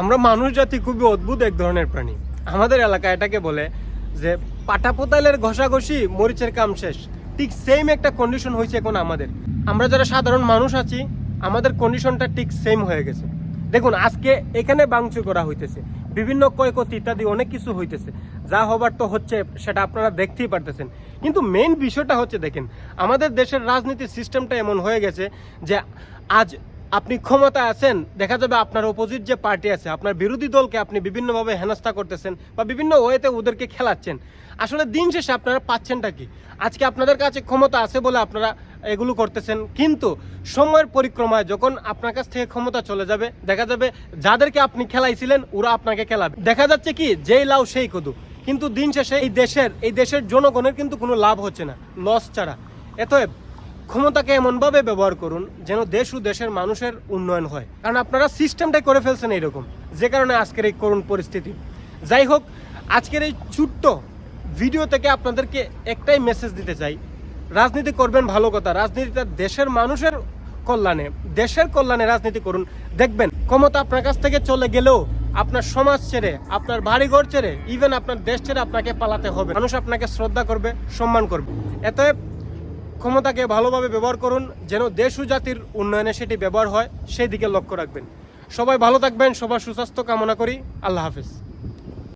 আমরা মানুষ জাতি খুবই অদ্ভুত এক ধরনের প্রাণী। আমাদের এলাকায় এটাকে বলে যে পাটা পোতালের ঘষাঘষি মরিচের কাম শেষ। ঠিক সেম একটা কন্ডিশন হয়েছে এখন আমাদের। আমরা যারা সাধারণ মানুষ আছি, আমাদের কন্ডিশনটা ঠিক সেম হয়ে গেছে। দেখুন, আজকে এখানে বাংচুর করা হইতেছে। বিভিন্ন ক্ষয়ক্ষতি ইত্যাদি অনেক কিছু হইতেছে। যা হবার তো হচ্ছে, সেটা আপনারা দেখতেই পারতেছেন। কিন্তু মেন বিষয়টা হচ্ছে, দেখেন, আমাদের দেশের রাজনীতির সিস্টেমটা এমন হয়ে গেছে যে আজ আপনি ক্ষমতা আছেন, দেখা যাবে আপনার অপোজিট যে পার্টি আছে, আপনার বিরোধী দলকে আপনি বিভিন্নভাবে হেনস্থা করতেছেন বা বিভিন্ন ওয়েতে ওদেরকে খেলাচ্ছেন। আসলে দিন শেষে আপনারা পাচ্ছেনটা কি? আজকে আপনাদের কাছে ক্ষমতা আছে বলে আপনারা এগুলো করতেছেন, কিন্তু সময়ের পরিক্রমায় যখন আপনার কাছ থেকে ক্ষমতা চলে যাবে, দেখা যাবে যাদেরকে আপনি খেলাইছিলেন, ওরা আপনাকে খেলাবে। দেখা যাচ্ছে কি, যেই লাউ সেই কদু। কিন্তু দিন শেষে এই দেশের এই দেশের জনগণের কিন্তু কোনো লাভ হচ্ছে না লস ছাড়া। এতএব ক্ষমতাকে এমনভাবে ব্যবহার করুন যেন দেশ ও দেশের মানুষের উন্নয়ন হয়। কারণ আপনারা সিস্টেমটাই করে ফেলছেন এইরকম। যে কারণে আজকের এই করুণ পরিস্থিতি। যাই হোক, আজকের এই ছোট্ট ভিডিও থেকে আপনাদেরকে একটাই মেসেজ দিতে চাই। রাজনীতি করবেন ভালো কথা। রাজনীতিটা দেশের মানুষের কল্যাণে, দেশের কল্যাণে রাজনীতি করুন। দেখবেন, ক্ষমতা আপনার কাছ থেকে চলে গেলেও আপনার সমাজ ছেড়ে, আপনার বাড়িঘর ছেড়ে ইভেন আপনার দেশ ছেড়ে আপনাকে পালাতে হবে। মানুষ আপনাকে শ্রদ্ধা করবে, সম্মান করবে। এতএব ক্ষমতাকে ভালোভাবে ব্যবহার করুন, যেন দেশ ও জাতির উন্নয়নে সেটি ব্যবহার হয়, সেই দিকে লক্ষ্য রাখবেন। সবাই ভালো থাকবেন, সবার সুস্বাস্থ্য কামনা করি। আল্লাহ হাফিজ।